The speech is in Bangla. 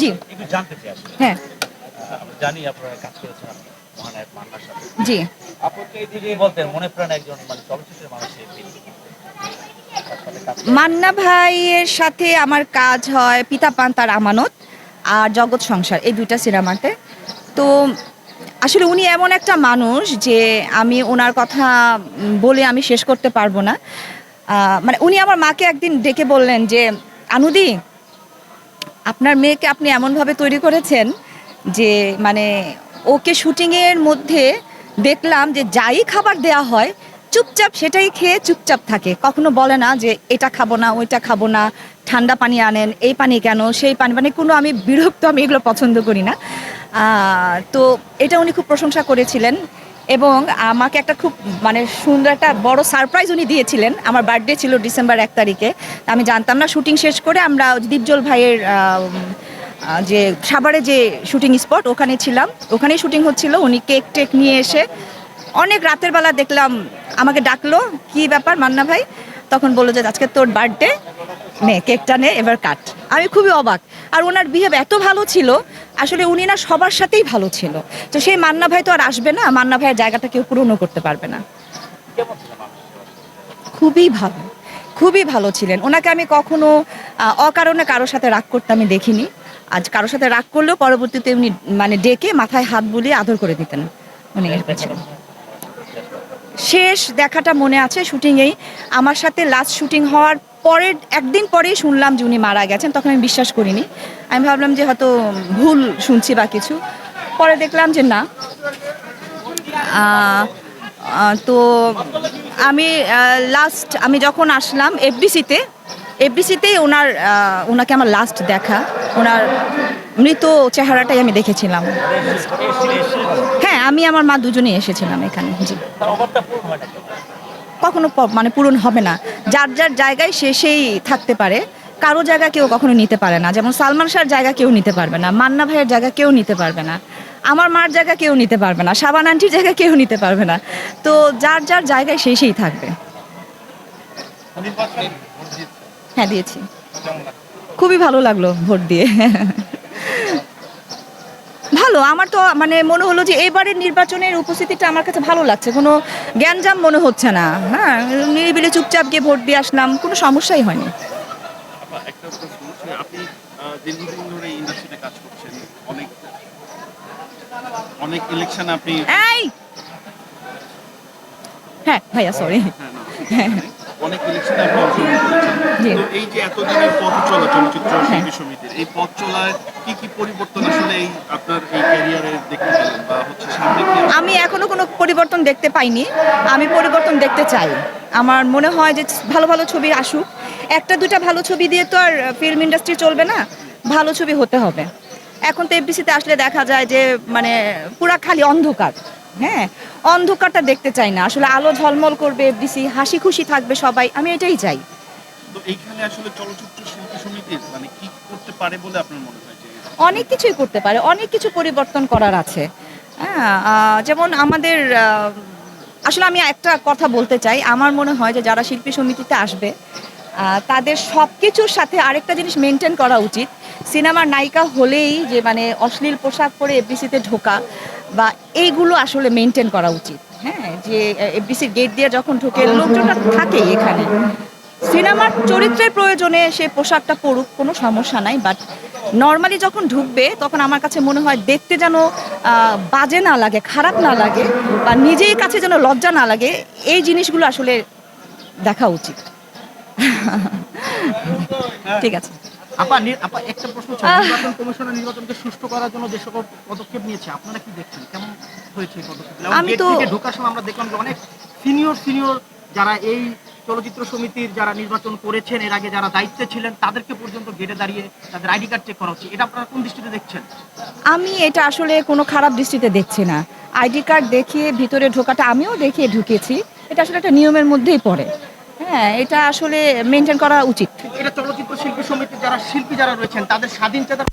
জি। আসলে। হ্যাঁ। জানি আপনারা কাজ করেছেন মহানায়ক মান্নার সাথে। জি। আপুকে এই দিকে বলতেন মনে প্রাণে একজন মানে চলচ্চিত্রের মানুষের মান্না ভাইয়ের সাথে আমার কাজ হয় পিতা পান তার আমানত আর জগৎ সংসার এই দুইটা সিনেমাতে। তো আসলে উনি এমন একটা মানুষ যে আমি ওনার কথা বলে আমি শেষ করতে পারব না। মানে উনি আমার মাকে একদিন ডেকে বললেন যে, আনুদি, আপনার মেয়েকে আপনি এমনভাবে তৈরি করেছেন যে মানে ওকে শুটিংয়ের মধ্যে দেখলাম যে যাই খাবার দেয়া হয়, চুপচাপ সেটাই খেয়ে চুপচাপ থাকে। কখনো বলে না যে, এটা খাব না, ওইটা খাব না, ঠান্ডা পানি আনেন, এই পানি কেন, সেই পানি। মানে কোনো আমি বিরক্ত, আমি এগুলো পছন্দ করি না। তো এটা উনি খুব প্রশংসা করেছিলেন। এবং আমাকে একটা খুব মানে সুন্দর একটা বড় সারপ্রাইজ উনি দিয়েছিলেন। আমার বার্থডে ছিল ডিসেম্বর এক তারিখে। আমি জানতাম না শুটিং শেষ করে আমরা দীপজল ভাইয়ের যে সাভারে যে শুটিং স্পট ওখানে ছিলাম। ওখানেই শুটিং হচ্ছিল। উনি কেক টেক নিয়ে এসে অনেক রাতের বেলা দেখলাম, আমাকে ডাকলো, কি ব্যাপার মান্না ভাই? তখন বলল যে, আজকে তোর বার্থডে নে কেকটা নে, এবার কাট। আমি খুবই অবাক। আর ওনার বিহেভ এত ভালো ছিল, আসলে উনি না সবার সাথেই ভালো ছিল। তো সেই মান্না ভাই তো আর আসবে না, মান্না ভাইয়ের জায়গাটা কেউ পূরণও করতে পারবে না। খুবই ভালো খুবই ভালো ছিলেন। ওনাকে আমি কখনো অকারণে কারোর সাথে রাগ করতে আমি দেখিনি। আজ কারোর সাথে রাগ করলেও পরবর্তীতে উনি মানে ডেকে মাথায় হাত বুলিয়ে আদর করে দিতেন উনি শেষ দেখাটা মনে আছে শুটিংয়েই। আমার সাথে লাস্ট শুটিং হওয়ার পরের, একদিন পরেই শুনলাম যে উনি মারা গেছেন, তখন আমি বিশ্বাস করিনি। আমি ভাবলাম যে হয়তো ভুল শুনছি বা কিছু। পরে দেখলাম যে না। তো আমি লাস্ট আমি যখন আসলাম এফবিসিতে এফবিসিতেই ওনার ওনাকে আমার লাস্ট দেখা। ওনার মৃত চেহারাটাই আমি দেখেছিলাম। হ্যাঁ আমি আমার মা দুজনেই এসেছিলাম এখানে, জি? কখনো মানে পূরণ হবে না। যার যার জায়গায় সে সেই থাকতে পারে। কারও জায়গা কেউ কখনো নিতে পারে না। যেমন সালমান শাহর জায়গা কেউ নিতে পারবে না। মান্না ভাইয়ের জায়গা কেউ নিতে পারবে না। আমার মার জায়গা কেউ নিতে পারবে না। সাবান আন্টির জায়গা কেউ নিতে পারবে না। তো যার যার জায়গায় সেই সেই থাকবে। হ্যাঁ দিয়েছি। খুবই ভালো লাগল ভোট দিয়ে। ভালো? আমার তো মানে মনে হলো যে এবারের নির্বাচনের উপস্থিতিটা আমার কাছে ভালো লাগছে। কোনো জ্ঞানজাম মনে হচ্ছে না। হ্যাঁ নিরিবিলি চুপচাপ গিয়ে ভোট দিয়ে আসলাম। কোনো সমস্যাই হয়নি। আপা, একটা প্রশ্ন যে আপনি দীর্ঘদিন ধরে ইন্ডাস্ট্রিতে কাজ করছেন অনেক অনেক ইলেকশন আপনি এই! হ্যাঁ ভাইয়া সরি হ্যাঁ, অনেক ইলেকশনে আপনি অংশগ্রহণ করেছেন তো এই যে এতদিনের পথ চলা চলচ্চিত্র শিল্পী সমিতির এই পথ চলায় কি কি পরিবর্তন আসলে এই আপনার এই ক্যারিয়ারে দেখতে পেলেন বা হচ্ছে সামনে কি আমি এখনও কোনো পরিবর্তন দেখতে পাইনি। আমি পরিবর্তন দেখতে চাই। আমার মনে হয় যে ভালো ভালো ছবি আসুক। একটা দুটা ভালো ছবি দিয়ে তো আর ফিল্ম ইন্ডাস্ট্রি চলবে না। ভালো ছবি হতে হবে। এখন তো এফডিসিতে আসলে দেখা যায় যে মানে পুরা খালি অন্ধকার। হ্যাঁ অন্ধকারটা দেখতে চাই না। আসলে আলো ঝলমল করবে এফডিসি হাসি খুশি থাকবে সবাই আমি এটাই চাই। তো এইখানে আসলে চলচ্চিত্র শিল্পী সমিতির মানে কি করতে পারে বলে আপনার মনে হয় অনেক কিছুই করতে পারে অনেক কিছু পরিবর্তন করার আছে। হ্যাঁ যেমন আমাদের আসলে আমি একটা কথা বলতে চাই। আমার মনে হয় যে যারা শিল্পী সমিতিতে আসবে তাদের সব কিছুর সাথে আরেকটা জিনিস মেনটেন করা উচিত। সিনেমার নায়িকা হলেই যে মানে অশ্লীল পোশাক পরে এফবিসিতে ঢোকা বা এইগুলো আসলে মেনটেন করা উচিত। হ্যাঁ যে এফবিসির গেট দিয়ে যখন ঢোকে লোকজনটা থাকেই এখানে। সিনেমার চরিত্রের প্রয়োজনে সে পোশাকটা পরুক, কোনো সমস্যা নাই বাট নর্মালি যখন ঢুকবে, তখন আমার কাছে মনে হয় দেখতে যেন বাজে না লাগে, খারাপ না লাগে, বা নিজের কাছে যেন লজ্জা না লাগে, এই জিনিসগুলো আসলে দেখা উচিত। ঠিক আছে। আপা আপা একটা প্রশ্ন ছিল নির্বাচন কমিশনের নির্বাচনকে সুষ্ঠু করার জন্য যে সকল পদক্ষেপ নিয়েছে আপনারা কি দেখছেন? কেমন হয়েছে পদক্ষেপ? আমি তো- ঢোকার সময় আমরা দেখলাম যে অনেক সিনিয়র সিনিয়র যারা এই চলচ্চিত্র সমিতির যারা নির্বাচন করেছেন এর আগে যারা দায়িত্বে ছিলেন তাদেরকে পর্যন্ত গেটে দাঁড়িয়ে তাদের আইডি কার্ড চেক করা হচ্ছে। এটা আপনারা কোন দৃষ্টিতে দেখছেন? আমি এটা আসলে কোনো খারাপ দৃষ্টিতে দেখছি না। আইডি কার্ড দেখিয়ে ভিতরে ঢোকাটা আমিও দেখিয়ে ঢুকেছি। এটা আসলে একটা নিয়মের মধ্যেই পড়ে। হ্যাঁ এটা আসলে মেনটেন করা উচিত এটা চলচ্চিত্র শিল্পী সমিতির যারা শিল্পী যারা রয়েছেন তাদের স্বাধীন স্বাধীনচেতা